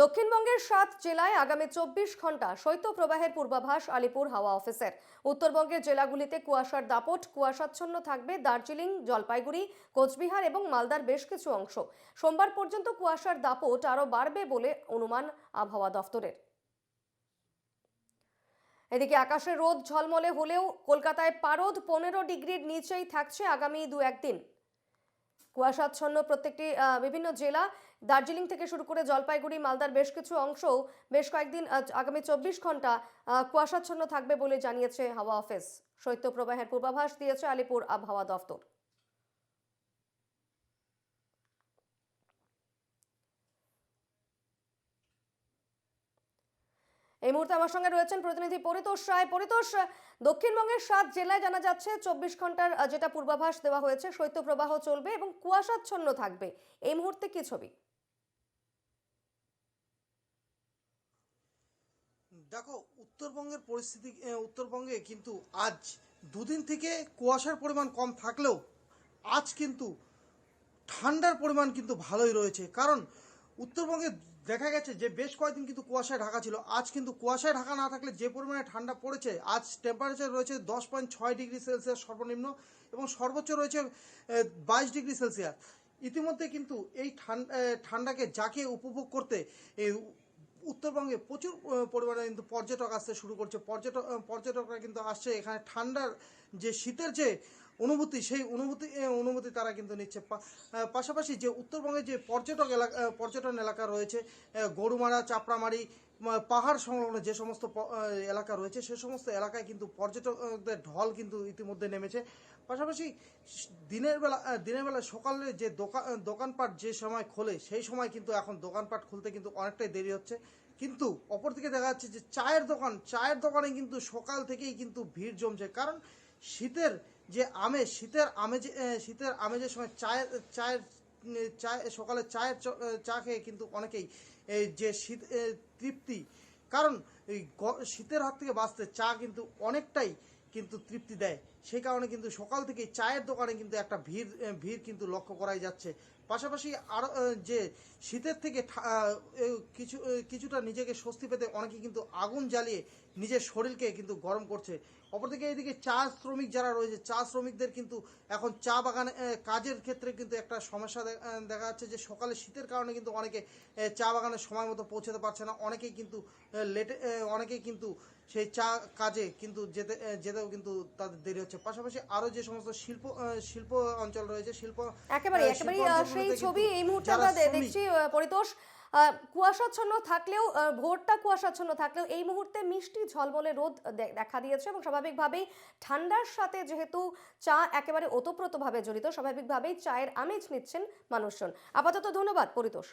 দক্ষিণবঙ্গের সাত জেলায় আগামী চব্বিশ ঘণ্টা শৈত্যপ্রবাহের পূর্বাভাস আলিপুর হাওয়া অফিসের। উত্তরবঙ্গের জেলাগুলিতে কুয়াশার দাপট, কুয়াশাচ্ছন্ন থাকবে দার্জিলিং, জলপাইগুড়ি, কোচবিহার এবং মালদার বেশ কিছু অংশ। সোমবার পর্যন্ত কুয়াশার দাপট আরও বাড়বে বলে অনুমান আবহাওয়া দফতরের। এদিকে আকাশে রোদ ঝলমলে হলেও কলকাতায় পারদ পনেরো ডিগ্রির নিচেই থাকছে আগামী দু একদিন কুয়াশাচ্ছন্ন প্রত্যেকটি বিভিন্ন জেলা। দার্জিলিং থেকে শুরু করে জলপাইগুড়ি, মালদার বেশ কিছু অংশও বেশ কয়েকদিন আগামী চব্বিশ ঘণ্টা কুয়াশাচ্ছন্ন থাকবে বলে জানিয়েছে হাওয়া অফিস। শৈত্যপ্রবাহের পূর্বাভাস দিয়েছে আলিপুর আবহাওয়া দফতর এই মুহূর্তে আমার সঙ্গে রয়েছেন প্রতিনিধি পরিতোষ রায়। পরিতোষ, দক্ষিণবঙ্গের সাত জেলায় জানা যাচ্ছে চব্বিশ ঘণ্টার যেটা পূর্বাভাস দেওয়া হয়েছে, শৈত্যপ্রবাহ চলবে এবং কুয়াশাচ্ছন্ন থাকবে। এই মুহূর্তে কি ছবি? দেখো, উত্তরবঙ্গের পরিস্থিতি উত্তরবঙ্গে কিন্তু আজ দুদিন থেকে কুয়াশার পরিমাণ কম থাকলেও আজ কিন্তু ঠান্ডার পরিমাণ কিন্তু ভালোই রয়েছে। কারণ উত্তরবঙ্গে দেখা গেছে যে বেশ কয়েকদিন কিন্তু কুয়াশায় ঢাকা ছিল। আজ কিন্তু কুয়াশায় ঢাকা না থাকলে যে পরিমাণে ঠান্ডা পড়েছে, আজ টেম্পারেচার রয়েছে দশ পয়েন্ট ছয় ডিগ্রি সেলসিয়াস সর্বনিম্ন এবং সর্বোচ্চ রয়েছে বাইশ ডিগ্রি সেলসিয়াস। ইতিমধ্যে কিন্তু এই ঠান্ডা ঠান্ডাকে যাকে উপভোগ করতে উত্তরবঙ্গে প্রচুর পরিমাণে কিন্তু পর্যটক আসতে শুরু করছে। পর্যটক পর্যটকরা কিন্তু আসছে। এখানে ঠান্ডার যে শীতের যে অনুভূতি, সেই অনুভূতি অনুভূতি তারা কিন্তু নিচ্ছে। পাশাপাশি যে উত্তরবঙ্গে যে পর্যটক এলাকা পর্যটন এলাকা রয়েছে গরুমারা, চাপড়ামারি পাহাড় সংলগ্ন যে সমস্ত এলাকা রয়েছে, সে সমস্ত এলাকায় কিন্তু পর্যটকদের ঢল কিন্তু ইতিমধ্যে নেমেছে। পাশাপাশি দিনের বেলা দিনের বেলা সকালে যে দোকান দোকানপাট যে সময় খোলে, সেই সময় কিন্তু এখন দোকানপাট খুলতে কিন্তু অনেকটাই দেরি হচ্ছে। কিন্তু অপরদিকে দেখা যাচ্ছে যে চায়ের দোকান, চায়ের দোকানে কিন্তু সকাল থেকেই কিন্তু ভিড় জমছে। কারণ শীতের যে আমেজ শীতের আমেজে শীতের আমেজের সময় চায়ের চায়ের চায়, সকালে চায়ের চ- খেয়ে কিন্তু অনেকেই যে শীত তৃপ্তি, কারণ শীতের হাত থেকে বাঁচতে চা কিন্তু অনেকটাই কিন্তু তৃপ্তি দেয়। সেই কারণে কিন্তু সকাল থেকে চায়ের দোকানে কিন্তু একটা ভিড় ভিড় কিন্তু লক্ষ্য করাই যাচ্ছে। পাশাপাশি আরও যে শীতের থেকে কিছু কিছুটা নিজেকে স্বস্তি পেতে অনেকে কিন্তু আগুন জ্বালিয়ে নিজের শরীরকে কিন্তু গরম করছে। অপরদিকে এইদিকে চা শ্রমিক যারা রয়েছে চা শ্রমিকদের কিন্তু এখন চা বাগানে কাজের ক্ষেত্রে কিন্তু একটা সমস্যা দেখা যাচ্ছে যে সকালে শীতের কারণে কিন্তু অনেকে চা বাগানে সময় মতো পৌঁছাতে পারছে না। অনেকেই কিন্তু লেটে অনেকেই কিন্তু সেই চা কাজে কিন্তু যেতে যেতেও কিন্তু তাদের দেরি হচ্ছে। পাশাপাশি আরও যে সমস্ত শিল্প শিল্প অঞ্চল রয়েছে শিল্প একেবারে সেই ছবি এই মুহূর্তে আমরা দেখছি পরিতোষ কুয়াশাচ্ছন্ন থাকলেও ভোরটা কুয়াশাচ্ছন্ন থাকলেও এই মুহূর্তে মিষ্টি ঝলমলে রোদ দেখা দিয়েছে এবং স্বাভাবিকভাবেই ঠান্ডার সাথে যেহেতু চা একেবারে ওতপ্রোতভাবে জড়িত স্বাভাবিকভাবেই চায়ের আমেজ নিচ্ছেন মানুষজন। আপাতত ধন্যবাদ পরিতোষ।